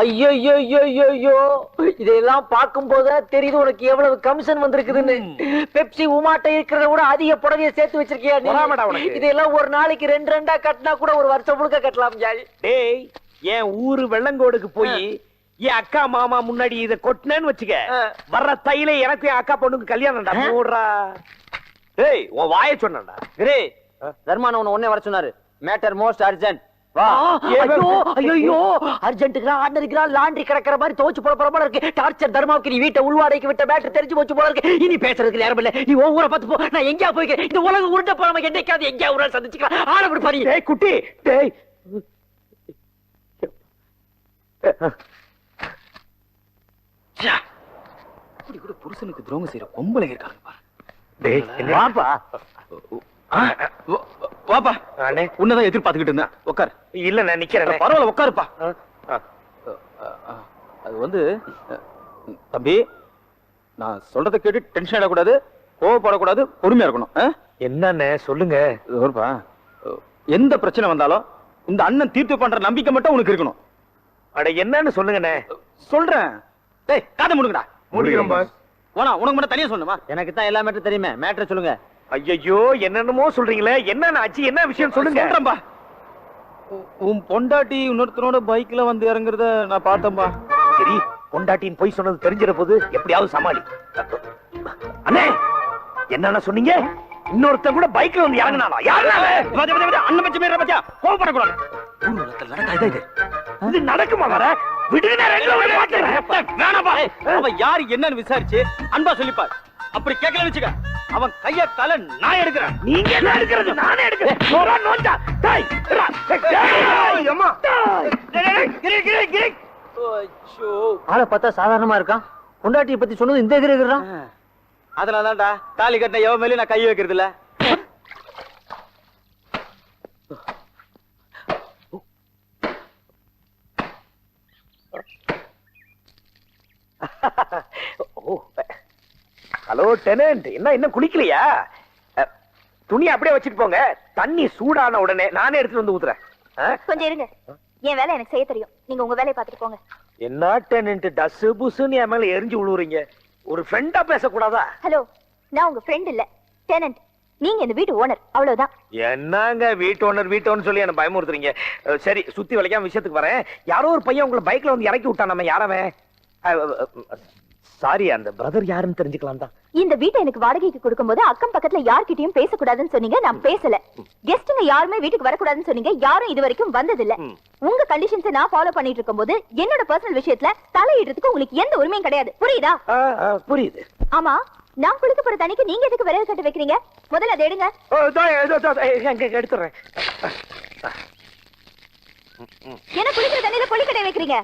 ஐயோ இதெல்லாம் பார்க்கும் போது தெரியுது உனக்கு எவ்வளவு கமிஷன் வந்திருக்குதுன்னு. பெப்சி உமாட்ட இருக்கிறத விட அதிக புடவைய சேர்த்து வச்சிருக்கியா. இதெல்லாம் ஒரு நாளைக்கு ரெண்டு ரெண்டா கட்டினா கூட ஒரு வருஷம் முழுக்க கட்டலாம் டேய் என் ஊரு வெள்ளங்கோடுக்கு போய் என் அக்கா மாமா முன்னாடி இத கொட்டினேன்னு வச்சுக்க. வர்ற தையில எனக்கு என் அக்கா பொண்ணுக்கு கல்யாணம்டா மூடுறா. டேய் உன் வாய சொன்னடா கிரே தர்மான உன்னை வர சொன்னாரு. மேட்டர் மோஸ்ட் அர்ஜென்ட் லாண்ட்ரி கிடக்கிற மாதிரி துவச்சு போட போற போல இருக்கு. டார்ச்சர் தர்மாவுக்கு நீ வீட்டை உள்வாடைக்கு விட்ட மேட்டர் தெரிஞ்சு போச்சு போல இருக்கு. இனி பேசுறதுக்கு நேரம் இல்ல. நீ உன் ஊரை பார்த்து போ. நான் எங்கேயா போய்க்கிறேன். இந்த உலகம் உருண்ட போறாம என்னைக்காவது எங்கேயா ஊரா சந்திச்சுக்கலாம். ஆள விடு பாரு. டேய் குட்டி. டேய். புருஷனுக்கு துரோகம் செய்யற பொம்பளை இருக்காங்க பாரு. டேய் வாப்பா வாப்பா. அண்ணே. உன்னதான் எதிர்பார்த்துக்கிட்டு இருந்தேன். உட்கார் இல்ல நான் நிக்கிறேன் பரவாயில்ல உட்காருப்பா அது வந்து தம்பி நான் சொல்றதை கேட்டு டென்ஷன் ஆடக்கூடாது கோவப்படக்கூடாது பொறுமையா இருக்கணும். ஆ? என்னண்ணே சொல்லுங்க. அஹ், எந்த பிரச்சனை வந்தாலும் இந்த அண்ணன் தீர்த்து பண்ற நம்பிக்கை மட்டும் உனக்கு இருக்கணும். அட என்னன்னு சொல்லுங்கண்ணே. சொல்றேன். டேய் காதை முடுங்கடா. முடிக்கிறோம் உனக்கு மட்டும் தனியா சொல்லணுமா? எனக்கு தான் எல்லா மேட்டரும் தெரியுமே. மேட்டர் சொல்லுங்க. ஐயோ என்னென்னமோ சொல்றீங்களே? என்ன ஆச்சு என்ன விஷயம்? சொல்லுங்க. சொல்றேன்பா. உன் பொண்டாட்டி இன்னொருத்தனோட பைக்ல வந்து இறங்குறத நான் பார்த்தேன்பா. சரி பொண்டாட்டின்னு போய் சொன்னது தெரிஞ்சிட போது எப்படியாவது சமாளி. அண்ணே என்னென்ன சொன்னீங்க? இன்னொருத்தன் கூட பைக்ல வந்து இறங்கினானா? யாரு அவன்? பாத்தியா, பாத்தியா, பாத்தியா, அண்ணன் பச்சை மீற பச்சா கோவப்படக்கூடாது. இது. நடக்குமா வர? விடுங்க. வேணாப்பா அவன் யாரு என்னன்னு விசாரிச்சு அன்பா சொல்லிப்பார். அப்படி கேட்கல வச்சுக்க. அவன் கைய கால நான் எடுக்கிறேன். நீங்க என்ன எடுக்கிறது? நானே எடுக்கிறேன். நோரா நோஞ்சா. டேய் அம்மா. கிரி, கிரி, கிரி. ஆளை பார்த்தா சாதாரணமா இருக்கான். பொண்டாட்டியை பத்தி சொன்னது இந்த எதிர இருக்கிறான் அதனாலதான்டா தாலி கட்டின எவன் மேலயும் நான் கை வைக்கிறது இல்ல ஓ ஹலோ டெனன்ட் என்ன இன்னும் குளிக்கலையா? துணியை அப்படியே வச்சுட்டு போங்க. தண்ணி சூடான உடனே நானே எடுத்துட்டு வந்து ஊத்துறேன்? கொஞ்சம் இருங்க. என் வேலை எனக்கு செய்ய தெரியும். நீங்க உங்க வேலையை பார்த்துட்டு போங்க. என்ன டெனன்ட் டஸ் புஸ்ன்னு என் மேல எரிஞ்சு விழுவுறீங்க ஒரு ஃப்ரெண்டா பேசக்கூடாதா? ஹலோ நான் உங்க ஃப்ரெண்ட் இல்ல. டெனன்ட் நீங்க இந்த வீட்டு ஓனர் அவ்வளவுதான். என்னங்க வீட்டு ஓனர் வீட்டு ஓனர் சொல்லி என்ன பயமுறுத்துறீங்க? சரி சுத்தி வளைக்காம விஷயத்துக்கு வரேன். யாரோ ஒரு பையன் உங்களை பைக்ல வந்து இறக்கி விட்டான் நம்ம யாரவன் சாரி அந்த பிரதர் யாருன்னு தெரிஞ்சுக்கலாம் தான் இந்த வீட்டை எனக்கு வாடகைக்கு கொடுக்கும்போது அக்கம் பக்கத்துல யார்கிட்டயும் பேசக்கூடாதுன்னு சொன்னீங்க நான் பேசல. கெஸ்ட்டுங்க யாருமே வீட்டுக்கு வரக்கூடாதுன்னு சொன்னீங்க யாரும் இது வரைக்கும் வந்ததில்ல. உங்க கண்டிஷன்ஸை நான் ஃபாலோ பண்ணிட்டு இருக்கும்போது என்னோட பர்சனல் விஷயத்துல தலையிடுறதுக்கு உங்களுக்கு எந்த உரிமையும் கிடையாது. புரியுதா? புரியுது. ஆமா நான் குளிக்க போற தண்ணிக்கு நீங்க எதுக்கு விறகு கட்ட வைக்கிறீங்க? முதல்ல அதை எடுங்க. எடுத்துறேன் என்ன குளிக்கிற தண்ணியில கொளிக்கடை வைக்கிறீங்க?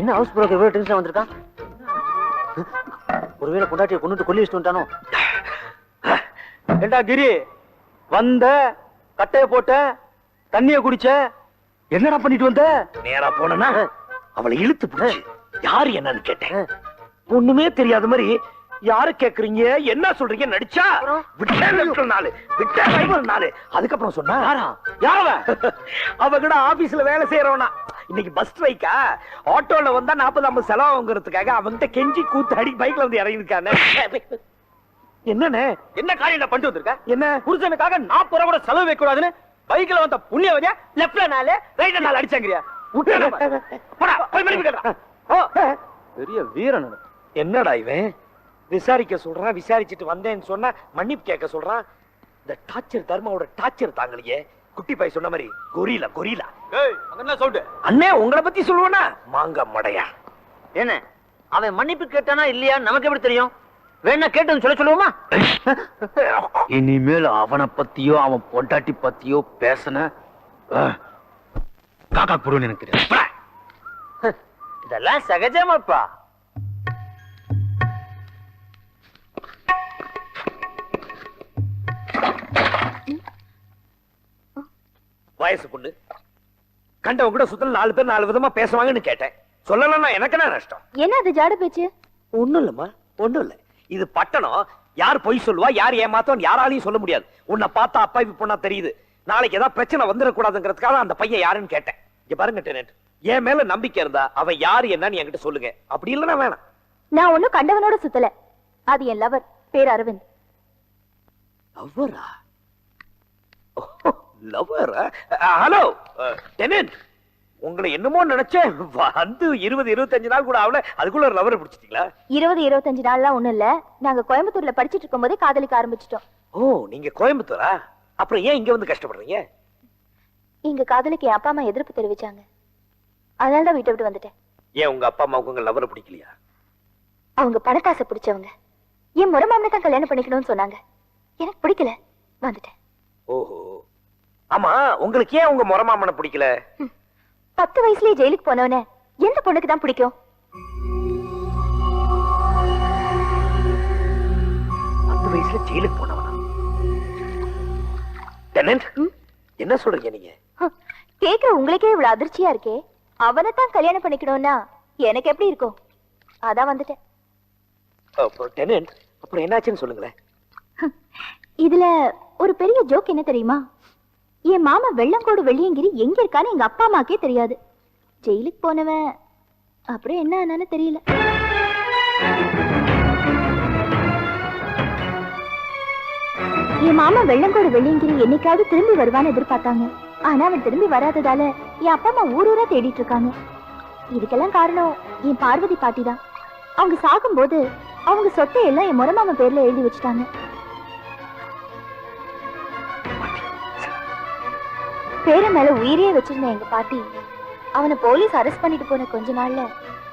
என்ன ஹவுஸ் புரோக்கர் இவ்வளவு டென்ஷன் வந்திருக்கான் ஒருவேளை பொண்டாட்டியை கொண்டுட்டு கொல்லி வச்சுட்டு வந்துட்டானோ? ஏண்டா கிரி வந்த கட்டைய போட்ட தண்ணிய குடிச்ச என்னடா பண்ணிட்டு வந்த? நேரா போனா அவளை இழுத்து பிடிச்சு. யாரு என்னன்னு கேட்டேன். ஒண்ணுமே தெரியாத மாதிரி யாரு கேக்குறீங்க? என்ன சொல்றீங்க? நடிச்சா? விட்டா லெஃப்ட் நாலு விட்டா ரைட் நாலு அதுக்கப்புறம் சொன்னா யாரவ? அவ கூட ஆபீஸ்ல வேலை செய்யறவனா இன்னைக்கு பஸ் ஸ்ட்ரைக்கா ஆட்டோல வந்தா நாற்பது ஐம்பது செலவாங்கிறதுக்காக அவன்கிட்ட கெஞ்சி கூத்தாடி பைக்ல வந்து இறங்கி இருக்கானே என்னண்ணே? என்ன காரியம் பண்ணிட்டு வந்திருக்க? என்ன? புருஷனுக்காக நாற்பது ரூபா கூட செலவு வைக்க கூடாதுன்னு பைக்ல வந்த புண்ணியவதியா லெப்ட்ல நாலு ரைட்ல நாலு அடிச்சாங்கறியா? போடா போய் மன்னிப்பு கேளுடா. ஓ, பெரிய வீரன் என்னடா இவன்? விசாரிக்க சொல்றான் விசாரிச்சுட்டு வந்தேன்னு சொன்னா மன்னிப்பு கேட்க சொல்றான் இந்த டார்ச்சர் தர்மாவோட டார்ச்சர் தாங்கலையே. குட்டி பை சொன்ன மாதிரி கொரிலா கொரிலா. என்ன சவுண்ட்? அண்ணே உங்களை பத்தி சொல்லுவேனா? மாங்க மடையா. என்ன அவன் மன்னிப்பு கேட்டானா இல்லையா? நமக்கு எப்படி தெரியும்? வேணா கேட்டது சொல்ல சொல்லுவோமா? இனிமேல் அவனை பத்தியோ அவன் பொண்டாட்டி பத்தியோ பேசன காக்கா புடுன்னு எனக்கு தெரியும். இதெல்லாம் சகஜமாப்பா. வயசு பொண்ணு. கண்டவங்க கூட சுத்தல நாலு பேர் நாலு விதமா பேசுவாங்கன்னு கேட்டேன். சொல்லலன்னா எனக்கு என்ன நஷ்டம்? என்ன அது ஜாட பேச்சு? ஒண்ணும் இல்லம்மா ஒண்ணும் இல்ல. இது பட்டணம். யார் பொய் சொல்லுவா யார் ஏமாத்தோன்னு யாராலையும் சொல்ல முடியாது. உன்னை பார்த்தா அப்பா இப்ப பொண்ணா தெரியுது. நாளைக்கு ஏதாவது பிரச்சனை வந்துடக்கூடாதுங்கிறதுக்காக அந்த பையன் யாருன்னு கேட்டேன். இங்க பாருங்க டெனட். என் மேல நம்பிக்கை இருந்தா அவன் யாரு என்னன்னு என்கிட்ட சொல்லுங்க. அப்படி இல்லைன்னா வேணாம். நான் ஒண்ணும் கண்டவனோட சுத்தல. அது என் லவர் பேர் அரவிந்த். லவ்வரா லவ்வரா ஹலோ டெனன்ட் உங்களை என்னமோ நினைச்சேன் வந்து இருபது இருபத்தஞ்சு நாள் கூட ஆகல. அதுக்குள்ள ஒரு லவரை பிடிச்சிட்டீங்களா? இருபது இருபத்தஞ்சு நாள்லாம் ஒண்ணும் இல்ல. நாங்க கோயம்புத்தூர்ல படிச்சிட்டு இருக்கும்போதே காதலிக்க ஆரம்பிச்சிட்டோம். ஓ நீங்க கோயம்புத்தூரா? அப்புறம் ஏன் இங்க வந்து கஷ்டப்படுறீங்க? எங்க காதலுக்கு என் அப்பா அம்மா எதிர்ப்பு தெரிவிச்சாங்க. அதனால தான் வீட்டை விட்டு வந்துட்டேன். ஏன் உங்க அப்பா அம்மாவுக்கு உங்க லவரை பிடிக்கலையா? அவங்க பணத்தாசை பிடிச்சவங்க. என் முறை மாமனை தான் கல்யாணம் பண்ணிக்கணும்னு சொன்னாங்க. எனக்கு பிடிக்கல. வந்துட்டேன். ஓஹோ. ஆமா உங்களுக்கு ஏன் உங்க முறமாமனை பிடிக்கல? பத்து வயசுலயே ஜெயிலுக்கு போனவன எந்த பொண்ணுக்கு தான் பிடிக்கும்? பத்து வயசுல ஜெயிலுக்கு போனவனா? டெனன்ட்? என்ன சொல்றீங்க நீங்க? கேக்குற உங்களுக்கே இவ்வளவு அதிர்ச்சியா இருக்கே. அவனை தான் கல்யாணம் பண்ணிக்கணும்னா எனக்கு எப்படி இருக்கும்? அதான் வந்துட்டேன். டெனன்ட் அப்புறம் என்னாச்சுன்னு சொல்லுங்களேன். இதுல ஒரு பெரிய ஜோக் என்ன தெரியுமா? என் மாமா வெள்ளங்கோடு வெள்ளியங்கிரி எங்க இருக்கான்னு எங்க அப்பா அம்மாக்கே தெரியாது. ஜெயிலுக்கு போனவன். அப்புறம் என்ன ஆனான்னு தெரியல. என் மாமா வெள்ளங்கோடு வெள்ளியங்கிரி என்னைக்காவது திரும்பி வருவான்னு எதிர்பார்த்தாங்க. ஆனா அவன் திரும்பி வராததால என் அப்பா அம்மா ஊர் ஊரா தேடிட்டு இருக்காங்க. இதுக்கெல்லாம் காரணம் என் பார்வதி பாட்டி தான் அவங்க சாகும்போது அவங்க சொத்தை எல்லாம் என் முறமாமன் பேர்ல எழுதி வச்சுட்டாங்க. பேர மேல உயிரே வச்சிருந்த எங்க பாட்டி அவனை போலீஸ் அரெஸ்ட் பண்ணிட்டு போன கொஞ்ச நாள்ல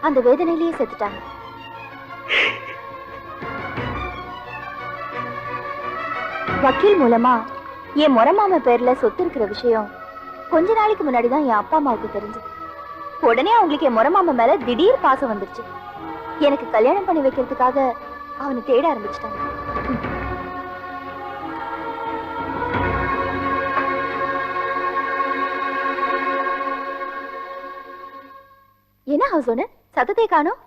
அந்த வேதனையிலேயே செத்துட்டாங்க. வக்கீல் மூலமா என் முறமாம பேர்ல சொத்து இருக்கிற விஷயம் கொஞ்ச நாளைக்கு முன்னாடி தான் என் அப்பா அம்மாவுக்கு தெரிஞ்சது. உடனே அவங்களுக்கு என் முறமாம மேல திடீர் பாசம் வந்துருச்சு. எனக்கு கல்யாணம் பண்ணி வைக்கிறதுக்காக அவனை தேட ஆரம்பிச்சிட்டாங்க. என்ன ஹவுஸ் ஓனர் சத்தத்தை காணோம்.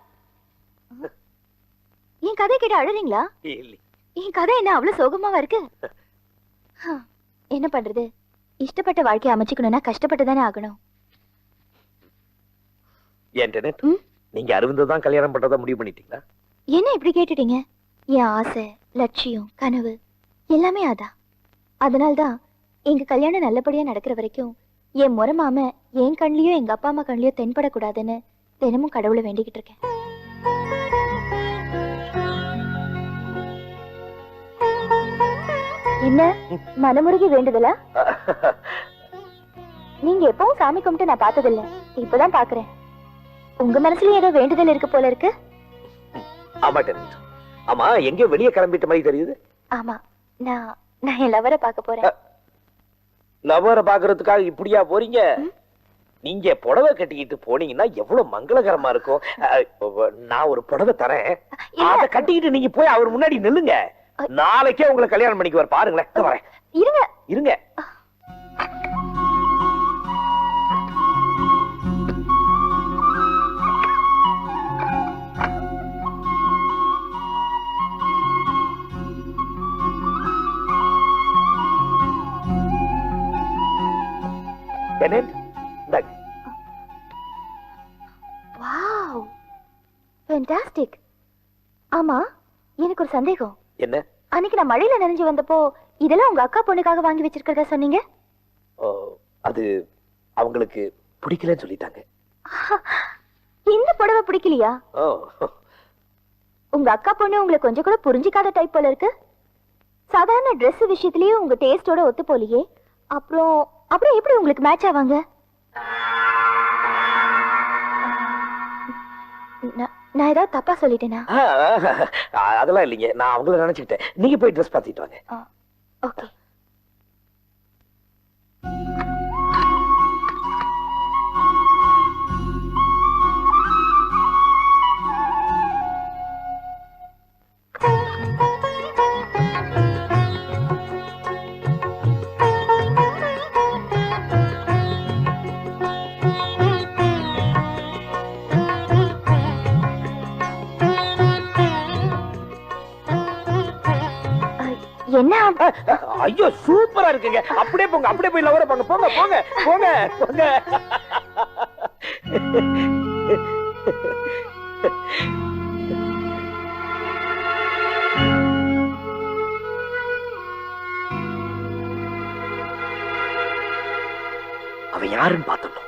என் கதை கேட்டு அழுறீங்களா? என் கதை என்ன அவ்வளவு சோகமாவா இருக்கு? என்ன பண்றது? இஷ்டப்பட்ட வாழ்க்கையை அமைச்சுக்கணும்னா கஷ்டப்பட்டு தானே ஆகணும்? நீங்க அரவிந்த் தான் கல்யாணம் பண்றதா முடிவு பண்ணிட்டீங்களா? என்ன இப்படி கேட்டுட்டீங்க? என் ஆசை லட்சியம் கனவு எல்லாமே அதான் அதனால்தான் எங்க கல்யாணம் நல்லபடியா நடக்கிற வரைக்கும் என் முறை மாம என் கண்லயோ எங்க அப்பா அம்மா கண்லயோ தென்படக்கூடாதுன்னு தினமும் கடவுளை வேண்டிக்கிட்டு இருக்கேன். என்ன? மனமுருகி வேண்டுதலா? நீங்க எப்பவும் சாமி கும்பிட்டு நான் பார்த்ததில்ல. இப்பதான் பாக்குறேன் உங்க மனசுல ஏதோ வேண்டுதல் இருக்கு போல இருக்கு. ஆமா டெனன்ட் ஆமா எங்கேயோ வெளியே கிளம்பிட்ட மாதிரி தெரியுது. ஆமா நான் நான் என் லவரை பார்க்க போறேன். லவரை பாக்குறதுக்காக இப்படியா போறீங்க? நீங்க புடவை கட்டிக்கிட்டு போனீங்கன்னா எவ்வளவு மங்களகரமா இருக்கும். நான் ஒரு புடவை தரேன். அத கட்டிக்கிட்டு நீங்க போய் அவர் முன்னாடி நில்லுங்க. நாளைக்கே உங்களை கல்யாணம் பண்ணிக்குவார். பாருங்களேன் வரேன். இருங்க. இருங்க. டெனன்ட், ஃபேண்டாஸ்டிக் ஆமா எனக்கு ஒரு சந்தேகம். என்ன? அன்னைக்கு நான் மழையில நனைஞ்சு வந்தப்போ இதெல்லாம் உங்க அக்கா பொண்ணுக்காக வாங்கி வச்சிருக்கிறதா சொன்னீங்க? ஓ, அது அவங்களுக்கு பிடிக்கலன்னு சொல்லிட்டாங்க. இந்த புடவை பிடிக்கலையா? உங்க அக்கா பொண்ணு உங்களை கொஞ்சம் கூட புரிஞ்சிக்காத டைப் போல இருக்கு. சாதாரண Dress விஷயத்திலயே உங்க டேஸ்டோட ஒத்து போலியே. அப்புறம் அப்புறம் எப்படி உங்களுக்கு மேட்ச் ஆவாங்க? நான்- ஏதாவது தப்பா சொல்லிட்டேனா? அதெல்லாம் இல்லைங்க. நான் அவங்கள நினைச்சுக்கிட்டேன். நீங்க போய் ட்ரெஸ் பார்த்துட்டு வாங்க. ஓகே. ஐயோ சூப்பரா இருக்குங்க. அப்படியே போங்க அப்படியே போய் லவர போங்க போங்க போங்க போங்க போங்க. அவன் யாருன்னு பார்த்தோம்